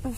สวั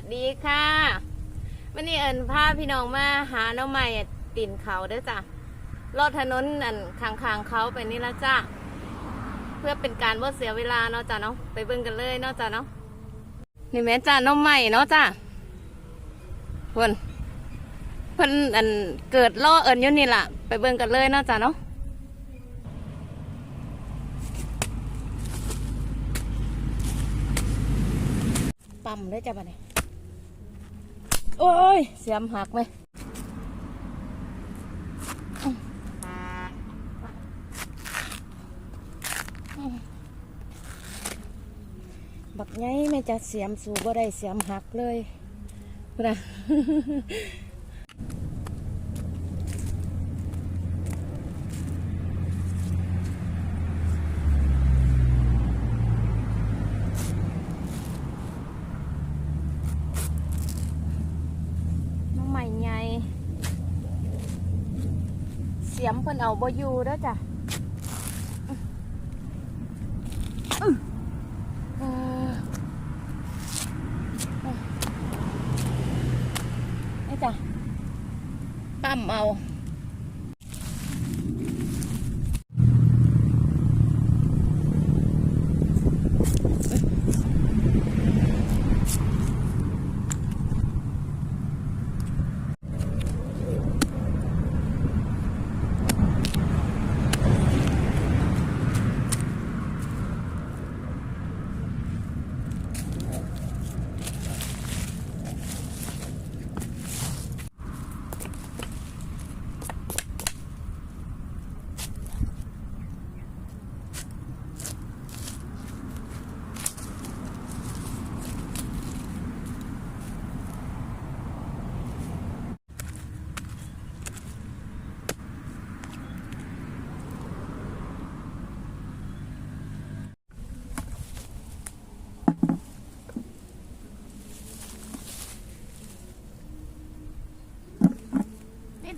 สดีค่ะ วันนี้เอิญพาพี่น้องมาหาน้องใหม่ตินเขาด้อจ้ะลอดถนนอันข้างเขาไปนี่ละจ้ะ เพื่อเป็นการว่เสียเวลาเนาะจ้ะเนาะไปเบิ่งกันเลยเนาะจ้ะเนาะนี่แม่จ้ะน้องใหม่เนาะจ้ะเพิ่น เพิ่นอันเกิดล่อเอิญอยู่นี่ล่ะ ไปเบิ่งกันเลยเนาะจ้ะเนาะปั๊มได้จ้ะบัดนี้โอ้ย เสียมหักไหมบักไงไม่จะเสียมสูบ่ได้เสียมหักเลยนะ น้องใหม่ไงเสียมเพิ่นเอาบ่อยู่เด้อจ้ะ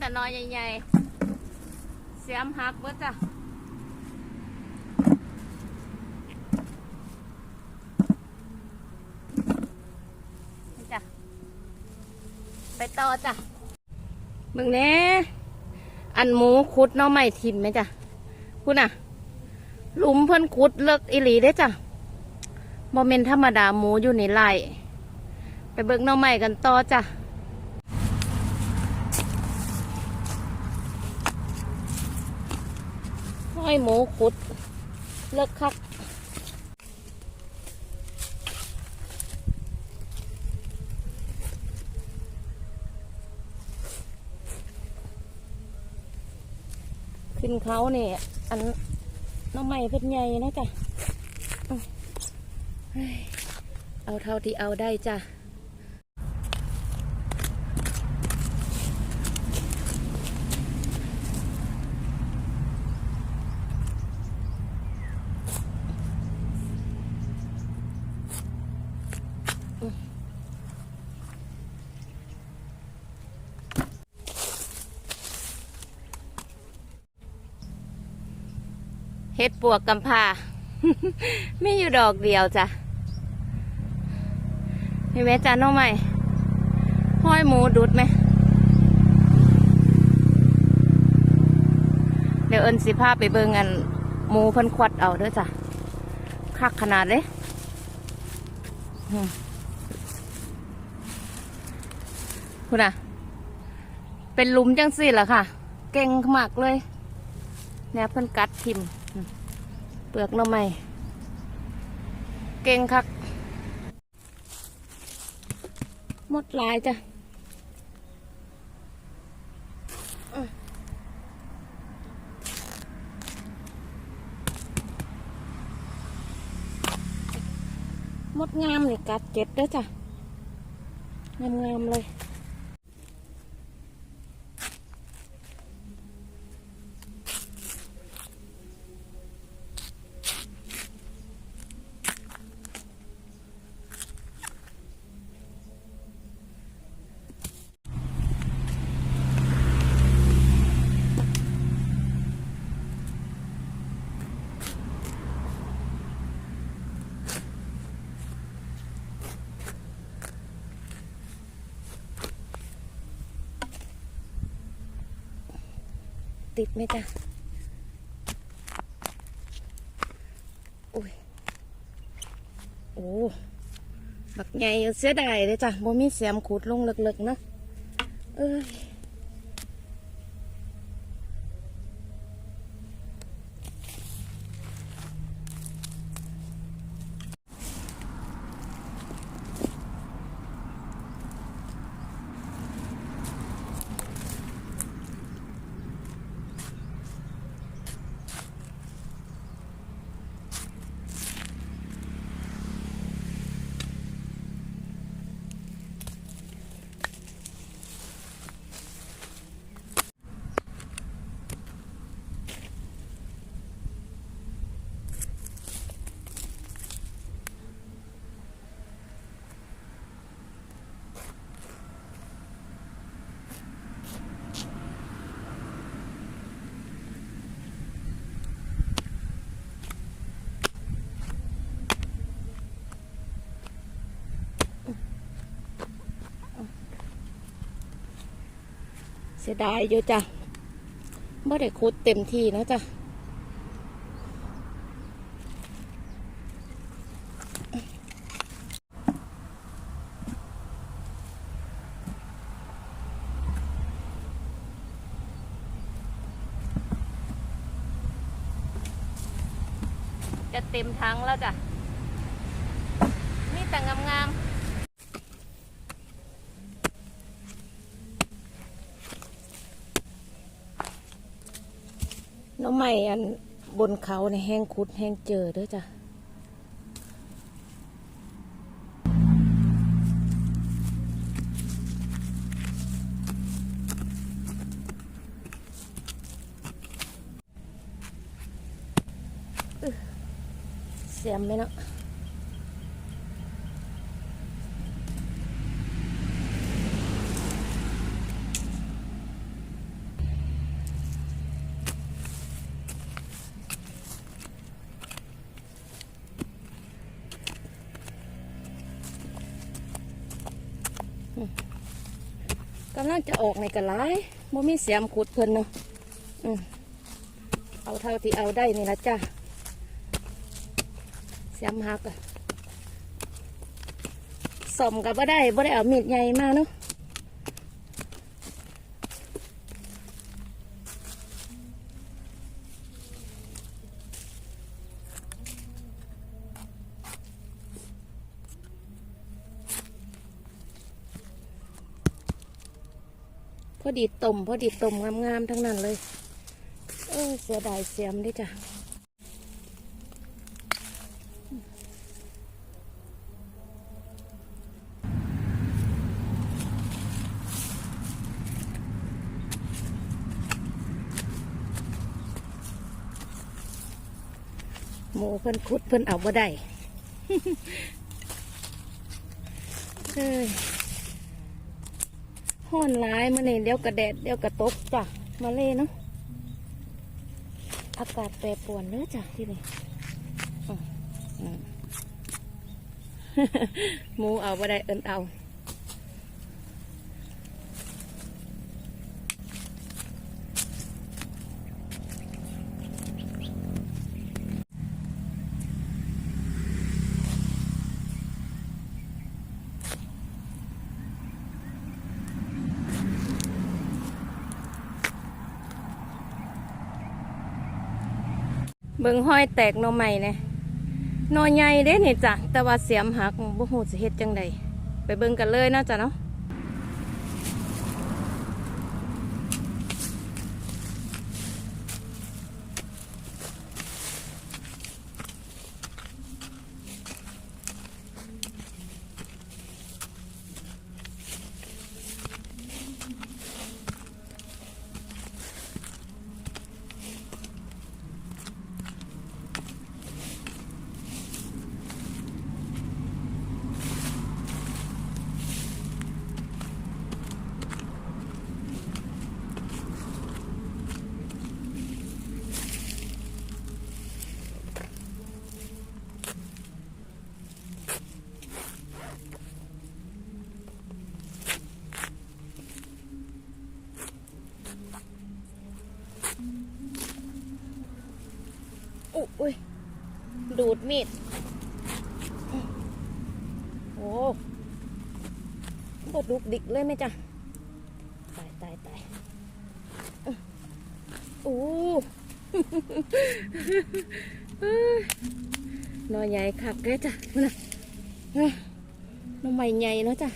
แต่นอยใหญ่ๆ เสียมหักเบิดจ้ะจ้ะ ไปต่อจ้ะมึงเน่อันหมูคุดเนาะไม่ทิมไหมจ้ะคุณน่ะหลุมเพิ่อนคุดเลิกอีหลีได้จ้ะโมเมนธรรมดาหมูอยู่ในไร่ไปเบิกน้องใหม่กันต่อจ้ะ ห้หมูขุด เลิกคักขึ้นเขาเนี่ยอันน้องใหม่เพิ่นใหญ่นะจ๊ะเอาเท่าที่เอาได้จ้ะ เฮ็ดปวกกำพาไม่อยู่ดอกเดียวจ้ะเห็นไหมจ้ะน้องใหม่ห้อยหมูดุดไหม เดี๋ยวเอิญสิภาพไปเบิ่งอันหมูเพันควัดเอาเด้อจ้ะคักขนาดเลยคุณน่ะเป็นลุมจังสิล่ะค่ะ เก่งมากเลย เนี่ยเพิ่นกัดทิม เปลือกหน่อไม้เก่งคักหมดหลายจ้ะอื้อหมดงามนี่กัดเจ็ดเด้อจ้ะงามงามๆเลย ติดไหมจ๊ะอุ้ยโอ้บักใหญ่เสียดายเลยจ้ะบ่มีเสียมขุดลงเล็กๆเนาะเอ้ย เสียดายอยู่จ้ะไม่ได้ขุดเต็มที่นะจ้ะจะเต็มทั้งแล้วจ้ะ มีแต่งามๆ น้องใหม่อันบนเขาในแห้งคุดแห้งเจอด้วยจ้ะอึ๊ะเสียมไหมเนาะ กำลังจะออกในกระไรบ่มีเสียมขุดเพิ่นเนาะเอาเท่าที่เอาได้นี่ละจ้าเสียมหักอะสมกับบ่ได้บ่ได้เอามีดใหญ่มาเนาะ อดีตมพอดีตมงามๆทั้งนั้นเลย เออเสียดายเสียมดิจ้ะหมูเพิ่นคุดเพิ่นเอาบ่ได้เอ้ย ห้อนร้ายมื่อนี้เดี๋ยวกระแดดเดี๋ยวกระตกจ้ะมาเลยเนาะอากาศแปรปรวนเนื้อจ้ะที่นี่หมูเอาบ่ได้เอินเอา เบิ่งห้อยแตกหนอใหม่เนี่ยหนอใหญ่เด้เนี่จ้ะแต่ว่าเสียมหักบ่ฮู้สิเฮ็ดจังใดไปเบิ่งกันเลยนาะจ้ะเนาะ ดูดมีด โอ้บดลุกดิกเลยไหมจ๊ะ ตายตายตายโอ้เอ้ยหนอใหญ่คักเลยจ้ะนั่นน่ะเอ้ยหนอใหม่ใหญ่เนาะจ้ะ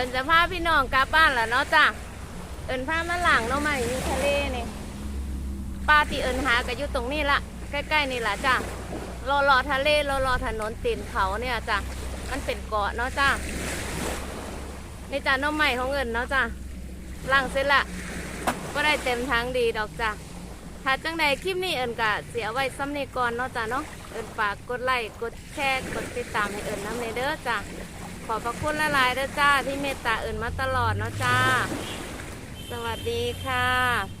อินจะพาพี่น้องกลับบ้านแล้วเนาะจ้ะเอินพามาหลังเนาะใหม่อยู่ทะเลนี่ปลาที่เอินหาก็อยู่ตรงนี้ละใกล้ๆนี่ละจ้ะรอรอทะเลรอรอถนนตีนเขาเนี่ยจ้ะมันเป็นเกาะเนาะจ้ะนี่จ้ะน้องใหม่ของเอินเนาะจ้ะหลังเสร็จละก็ได้เต็มทางดีดอกจ้ะถ้าจังใดคลิปนี้เอิญกะเสียไว้ซ้ำในก่อนเนาะจ้ะเนาะเอิญฝากกดไลค์กดแชร์กดติดตามให้เอิญน้ำในเด้อจ้ะ อบพระคุณละลายเด้อจ้าที่เมตตาเอื่นมาตลอดเนาะจ้า สวัสดีค่ะ